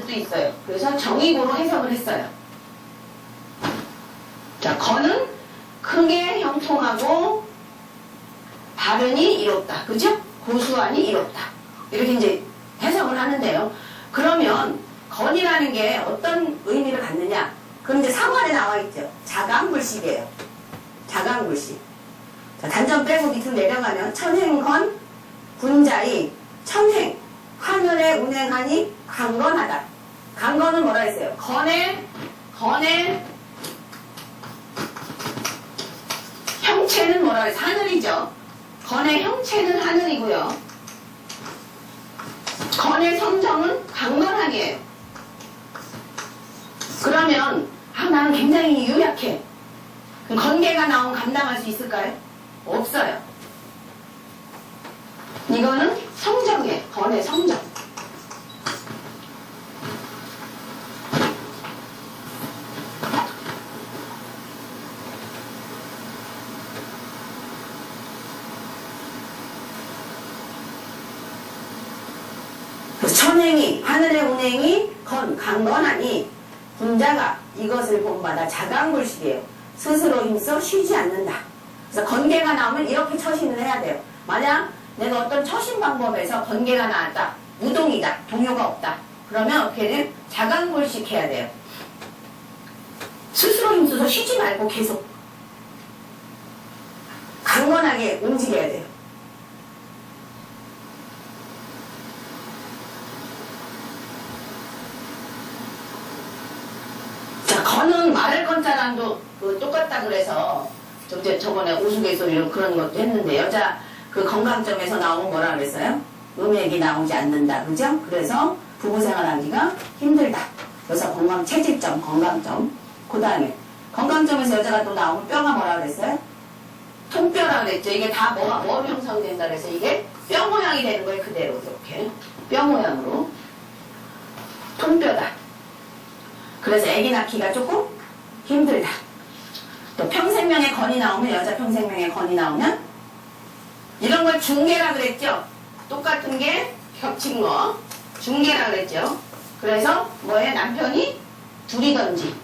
뜻도 있어요. 그래서 정의고로 해석을 했어요. 자, 건은 크게 형통하고 발음이 이롭다. 그죠? 고수안이 이롭다. 이렇게 이제 해석을 하는데요. 그러면 건이라는 게 어떤 의미를 갖느냐? 그럼 이제 상관에 나와 있죠. 자강불식이에요. 자강불식. 자, 단점 빼고 밑으로 내려가면 천행건 분자이 천행 하늘에 운행하니 강건하다. 강건은 뭐라 했어요? 건의 건의 형체는 뭐라 해서 하늘이죠. 건의 형체는 하늘이고요. 건의 성정은 강건하게예요. 그러면 아 나는 굉장히 유약해. 건개가 나오면 감당할 수 있을까요? 없어요. 이거는 성정이에요. 건의 성정. 천행이 하늘의 운행이 건 강건하니 군자가 이것을 본받아 자강불식이에요. 스스로 힘써 쉬지 않는다. 그래서 건개가 나오면 이렇게 처신을 해야 돼요. 만약 내가 어떤 처신 방법에서 건개가 나왔다. 무동이다. 동요가 없다. 그러면 어떻게 돼? 자강불식 해야 돼요. 스스로 힘써서 쉬지 말고 계속 강건하게 움직여야 돼요. 자, 건은 건자랑도 그 똑같다 그래서 저 이제 저번에 우스갯소리로 그런 것도 했는데 여자 그 건강점에서 나오면 뭐라 그랬어요? 음액이 나오지 않는다. 그죠? 그래서 부부 생활하기가 힘들다. 그래서 건강 체질점, 건강점. 그 다음에 건강점에서 여자가 또 나오면 뼈가 뭐라 그랬어요? 통뼈라 그랬죠. 이게 다 뭐가 뭐로 형성된다 그래서 이게 뼈 모양이 되는 거예요. 그대로 이렇게 뼈 모양으로 통뼈다. 그래서 아기 낳기가 조금 힘들다. 또 평생명의 건이 나오면 여자 평생명의 건이 나오면 이런 걸 중계라 그랬죠. 똑같은 게 겹친 거 중계라 그랬죠. 그래서 뭐에 남편이 둘이든지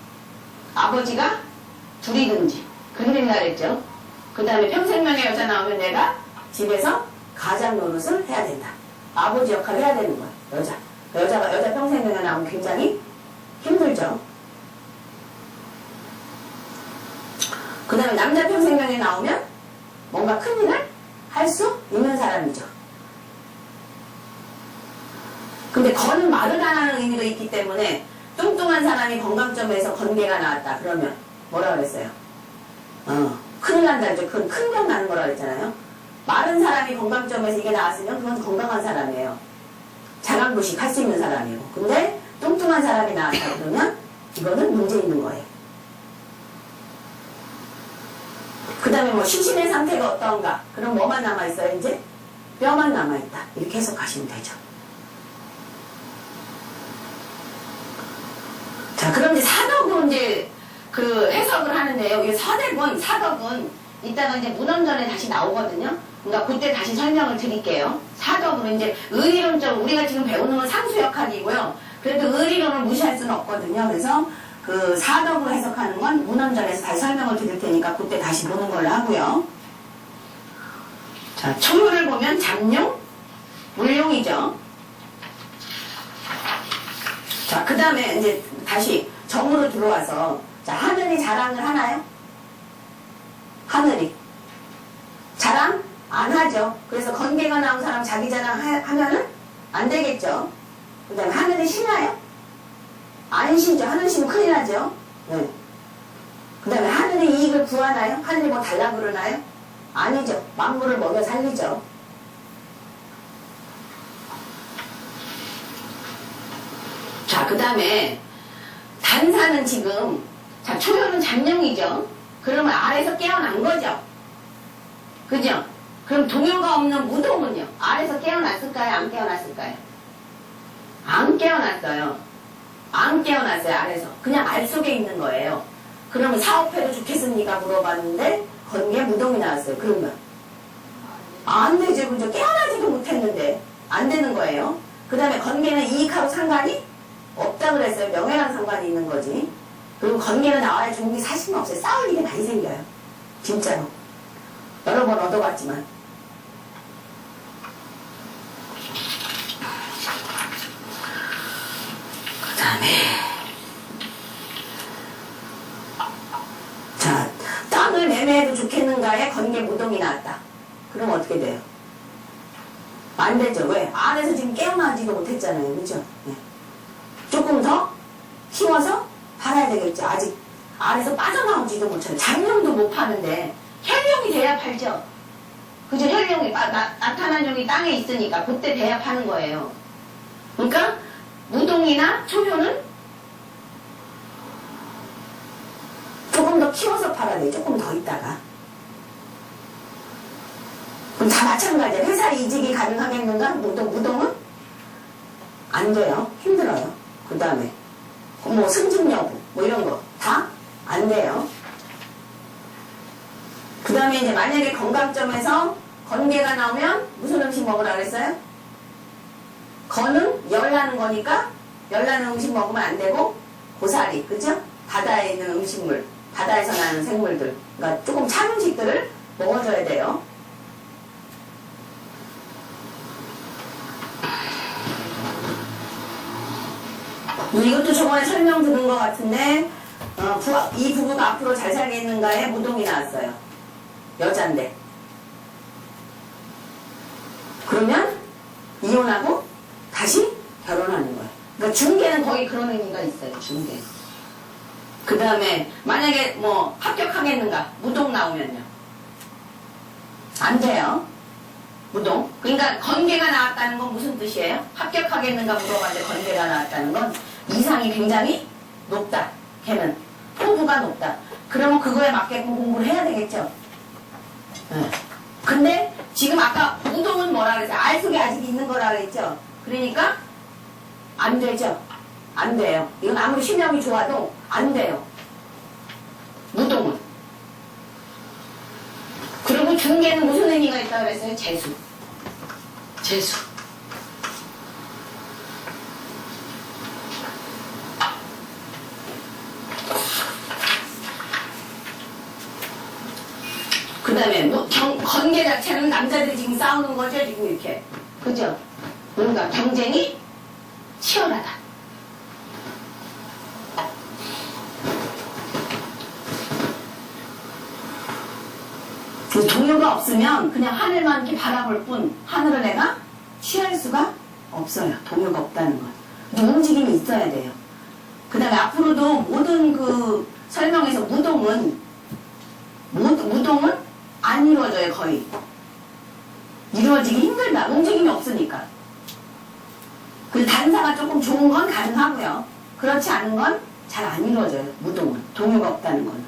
아버지가 둘이든지 그림이라 그랬죠. 그 다음에 평생명의 여자 나오면 내가 집에서 가장 노릇을 해야 된다. 아버지 역할을 해야 되는 거야. 여자. 여자가 여자 평생명에 나오면 굉장히 힘들죠. 그 다음에 남자 평생명에 나오면 뭔가 큰일을 할 수 있는 사람이죠. 근데 건은 말을 안 하는 의미도 있기 때문에 뚱뚱한 사람이 건강점에서 건개가 나왔다. 그러면 뭐라 그랬어요? 어, 큰일 난다. 이제 큰, 큰병 나는 거라 그랬잖아요. 마른 사람이 건강점에서 이게 나왔으면 그건 건강한 사람이에요. 자강부식 할 수 있는 사람이고. 근데 뚱뚱한 사람이 나왔다 그러면 이거는 문제 있는 거예요. 그 다음에 뭐 시신의 상태가 어떤가? 그럼 뭐만 남아있어요, 이제? 뼈만 남아있다. 이렇게 해석하시면 되죠. 자, 그럼 이제 사덕은 이제 그 해석을 하는데요. 이 서대군, 사덕은 이따가 이제 문헌전에 다시 나오거든요. 그러니까 그때 다시 설명을 드릴게요. 사덕으로 이제 의리론적으로 우리가 지금 배우는 건 상수 역할이고요. 그래도 의리론을 무시할 수는 없거든요. 그래서 그 사덕으로 해석하는 건 문헌전에서 다시 설명을 드릴 테니까 그때 다시 보는 걸로 하고요. 자, 초유를 보면 잠룡, 물룡이죠. 자, 그 다음에 이제 다시 정으로 들어와서 자, 하늘이 자랑을 하나요? 하늘이. 자랑 안 하죠. 그래서 건개가 나온 사람 자기 자랑 하, 하면은 안 되겠죠. 그 다음에 하늘이 쉬나요? 안 쉬죠. 하늘 쉬면 큰일 나죠. 네. 그 다음에 하늘이 이익을 구하나요? 하늘이 뭐 달라 그러나요? 아니죠. 만물을 먹여 살리죠. 자, 그 다음에 단사는 지금 자 초연은 잠룡이죠. 그러면 아래서 깨어난 거죠. 그죠? 그럼 동요가 없는 무동은요? 아래서 깨어났을까요? 안 깨어났을까요? 안 깨어났어요. 안 깨어났어요, 아래서. 그냥 알 속에 있는 거예요. 그러면 사업해도 좋겠습니까? 물어봤는데, 건게 무동이 나왔어요. 그러면. 안 되죠. 그죠? 깨어나지도 못했는데. 안 되는 거예요. 그 다음에 건개는 이익하고 상관이 없다 그랬어요. 명예랑 상관이 있는 거지. 그리고 관계가 나와야 게 사실은 없어요. 싸울 일이 많이 생겨요. 진짜로. 여러 번 얻어봤지만. 그 다음에. 자, 땅을 매매해도 좋겠는가에 관계 무동이 나왔다. 그럼 어떻게 돼요? 안 되죠. 왜? 안에서 지금 깨어나지도 못했잖아요. 그죠? 네. 조금 더 키워서 팔아야 되겠죠. 아직 안에서 빠져나오지도 못해요. 장룡도 못 파는데 혈룡이 돼야 팔죠. 그죠? 혈룡이 나, 나, 나타난 용이 땅에 있으니까 그때 돼야 파는 거예요. 그러니까 무동이나 초효는 조금 더 키워서 팔아야 돼요. 조금 더 있다가. 그럼 다 마찬가지예요. 회사 이직이 가능하겠는가? 무동, 무동은? 안 돼요. 힘들어요. 그 다음에 뭐 승진 여부 뭐 이런 거 다 안 돼요. 그 다음에 이제 만약에 건강점에서 건개가 나오면 무슨 음식 먹으라 그랬어요? 건은 열 나는 거니까 열 나는 음식 먹으면 안 되고 고사리 그죠? 바다에 있는 음식물 바다에서 나는 생물들 그러니까 조금 찬 음식들을 먹어줘야 돼요. 이것도 저번에 설명 들은 것 같은데 어, 부- 이 부부가 앞으로 잘 살겠는가에 무동이 나왔어요. 여잔데. 그러면 이혼하고 결혼하는 거예요. 그러니까 중개는 거의 그런 의미가 있어요. 중개. 그 다음에 만약에 뭐 합격하겠는가 무동 나오면요. 안 돼요. 무동. 그러니까 건계가 나왔다는 건 무슨 뜻이에요? 합격하겠는가 물어봤는데 건계가 나왔다는 건 이상이 굉장히 높다. 걔는 포부가 높다. 그러면 그거에 맞게끔 공부를 해야 되겠죠. 네. 근데 지금 아까 무동은 뭐라 그랬어요? 알 속에 아직 있는 거라 그랬죠. 그러니까 안 되죠. 안 돼요. 이건 아무리 실력이 좋아도 안 돼요. 무동은. 그리고 중계는 무슨 의미가 있다 그랬어요? 재수. 재수. 그 다음에 뭐 경, 관계 자체는 남자들이 지금 싸우는 거죠 지금 이렇게 그죠? 뭔가 경쟁이 치열하다. 그 동요가 없으면 그냥 하늘만 이렇게 바라볼 뿐 하늘을 내가 취할 수가 없어요. 동요가 없다는 건. 근데 움직임이 있어야 돼요. 그 다음에 앞으로도 모든 그 설명에서 무동은 무, 무동은 안 이루어져요 거의. 이루어지기 힘들다. 움직임이 없으니까 그 단사가 조금 좋은 건 가능하고요. 그렇지 않은 건 잘 안 이루어져요 무동은. 동요가 없다는 거는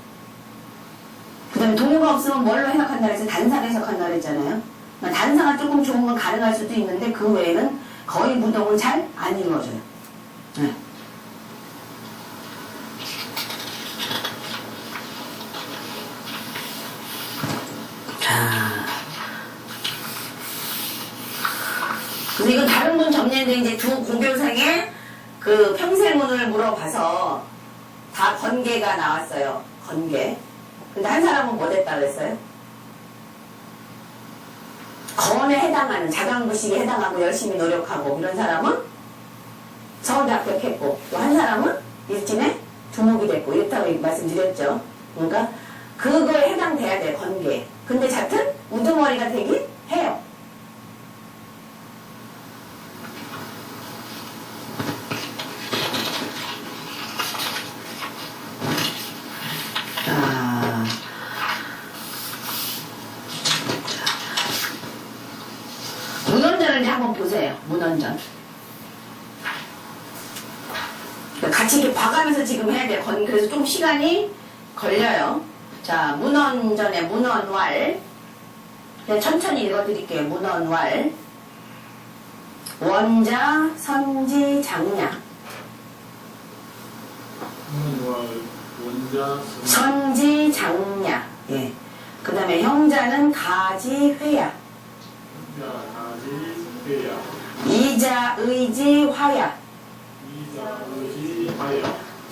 그 다음에 동요가 없으면 뭘로 해석한다 그래서 단사로 해석한다 그랬잖아요. 그러니까 단사가 조금 좋은 건 가능할 수도 있는데 그 외에는 거의 무동은 잘 안 이루어져요. 네. 근데 이건 다른 분 점례인데 이제 두 고교생의 그 평생운을 물어봐서 다 건계가 나왔어요. 건계. 근데 한 사람은 뭐 됐다 그랬어요? 건에 해당하는 자강부식에 해당하고 열심히 노력하고 이런 사람은 서울대 합격했고 또 한 사람은 일진에 두목이 됐고 이렇다고 말씀드렸죠. 그러니까 그거에 해당돼야 돼요. 건계. 근데 같은 우두머리가 되긴 해요. 아. 문헌전을 이제 한번 보세요. 문헌전. 같이 이렇게 봐가면서 지금 해야 돼요. 건- 그래서 좀 시간이 걸려요. 자, 문헌전의 문헌왈. 그냥 천천히 읽어드릴게요. 문헌왈. 원자, 선지, 장냐. 문월 원자 선 선지, 장냐. 예. 그 다음에 형자는 가지, 회야. 이자, 의지, 화야. 이자.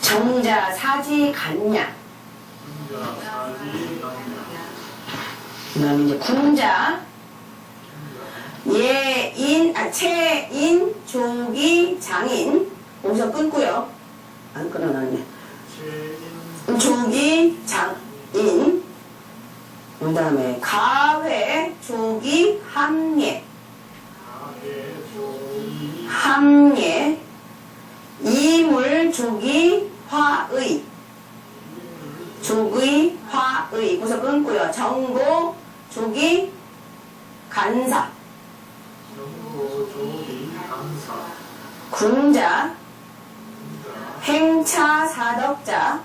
정자 사지 남녀. 그 다음에 이제 군자. 예인, 아, 채인, 조기, 장인. 여기서 끊고요. 안 끊어놨네. 조기, 장인. 그 다음에 가회, 조기, 함예. 함예. 이물, 조기, 화의. 조의, 화의. 여기서 끊고요. 정고, 조기, 간사. 군자, 혼자 행차, 사덕자, 사득자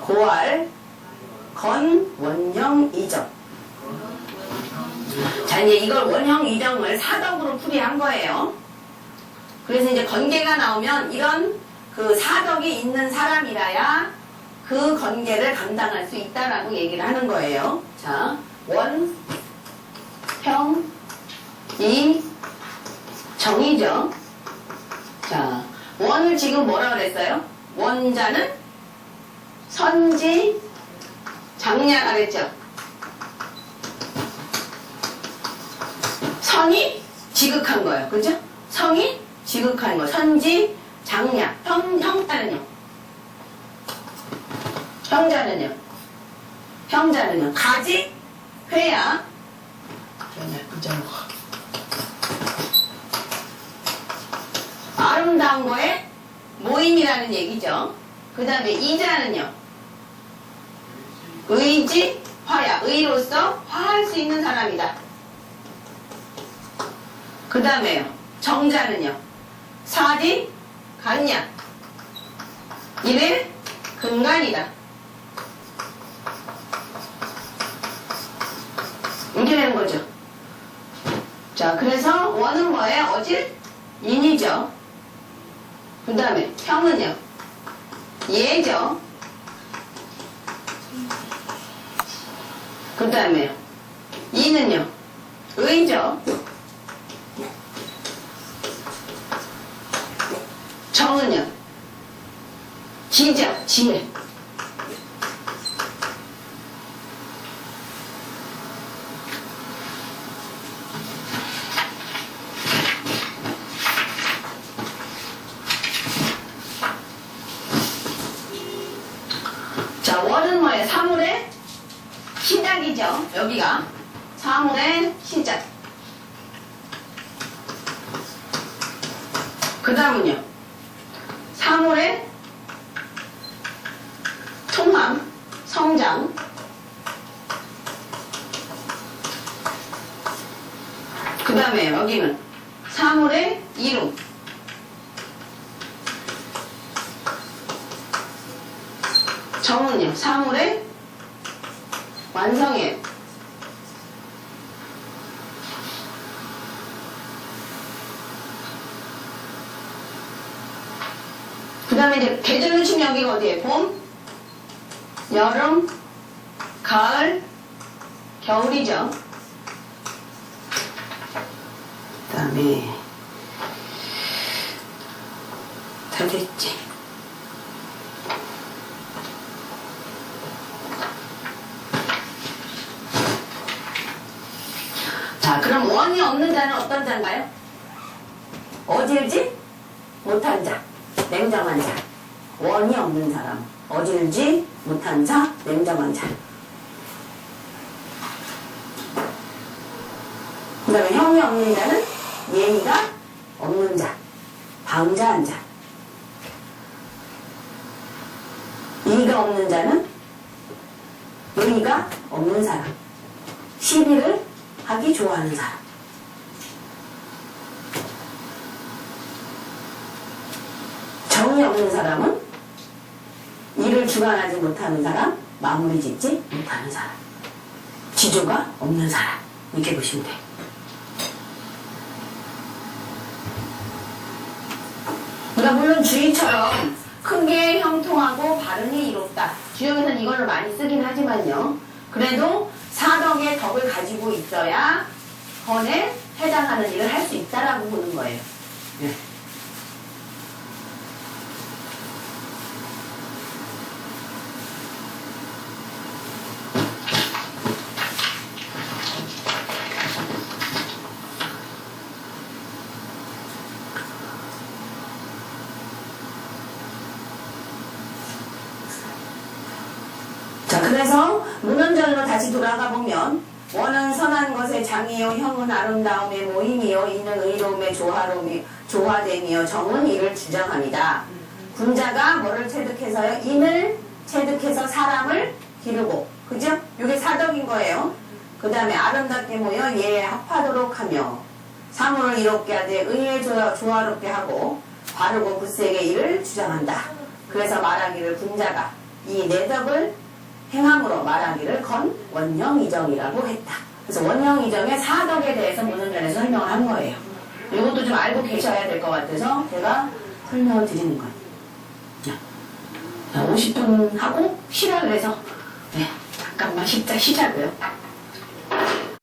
고알, 건, 원형, 이정. 자, 이제 이걸 원형 이정을 사덕으로 풀이한 거예요. 그래서 이제 건계가 나오면 이런 그 사덕이 있는 사람이라야 그 건계를 감당할 수 있다라고 얘기를 하는 거예요. 자, 원, 형, 이, 정이죠. 자, 원을 지금 뭐라 그랬어요? 원자는 선지, 장냐라 그랬죠. 선이 지극한 거예요. 그죠? 성이 지극한 거. 선지, 장냐. 형, 형자는요? 형자는요? 형자는요? 가지, 회야. 아름다운 거에 모임이라는 얘기죠. 그 다음에 이자는요? 의지, 화야. 의로서 화할 수 있는 사람이다. 그 다음에요. 정자는요. 사디, 간냐. 이래 근간이다. 이렇게 되는 거죠. 자, 그래서 원은 뭐예요? 어질? 인이죠. 그 다음에 형은요. 예죠. 그 다음에요. 이는요. 의죠. 정은요. 지죠. 지혜. 자, 원은 뭐예요? 사물의 시작이죠. 여기가. 사물의 시작. 그 다음은요. 사물의 통함, 성장. 그 다음에 여기는 사물의 이름. 정은요, 사물의 완성이에요. 그 다음에 이제 계절을 치면 여기가 어디에? 봄, 여름, 가을, 겨울이죠. 그 다음에 다 됐지. 자, 그럼 원이 없는 자는 어떤 자인가요? 어질지 못한 자, 냉정한 자. 원이 없는 사람, 어질지 못한 자, 냉정한 자. 그 다음에 형이 없는 자는 예의가 없는 자, 방자한 자. 이가 없는 자는 의의가 없는 사람. 시비를 하기 좋아하는 사람. 정이 없는 사람은 일을 주관하지 못하는 사람, 마무리 짓지 못하는 사람. 지조가 없는 사람. 이렇게 보시면 돼요. 그러니까 물론 주의처럼 큰 게 형통하고 발음이 이롭다. 주역에서는 이걸로 많이 쓰긴 하지만요. 그래도 사덕의 덕을 가지고 있어야 건에 해당하는 일을 할 수 있다라고 보는 거예요. 네. 그래서 문헌전으로 다시 돌아가 보면 원은 선한 것의 장이요 형은 아름다움의 모임이요 이는 의로움의 조화로움이 조화됨이요 정은 이를 주장합니다. 군자가 뭐를 체득해서요? 인을 체득해서 사람을 기르고 그죠? 이게 사덕인 거예요. 그 다음에 아름답게 모여 예에 합하도록 하며 사물을 이롭게 하되 의에 조화, 조화롭게 하고 바르고 굳세게 이를 주장한다. 그래서 말하기를 군자가 이 내덕을 행함으로 말하기를 건 원형이정이라고 했다. 그래서 원형이정의 사덕에 대해서 문헌전에서 설명을 한 거예요. 이것도 좀 알고 계셔야 될 것 같아서 제가 설명을 드리는 거예요. 자, 50분 하고 쉬라 그래서 네, 잠깐만 쉬자 쉬자고요.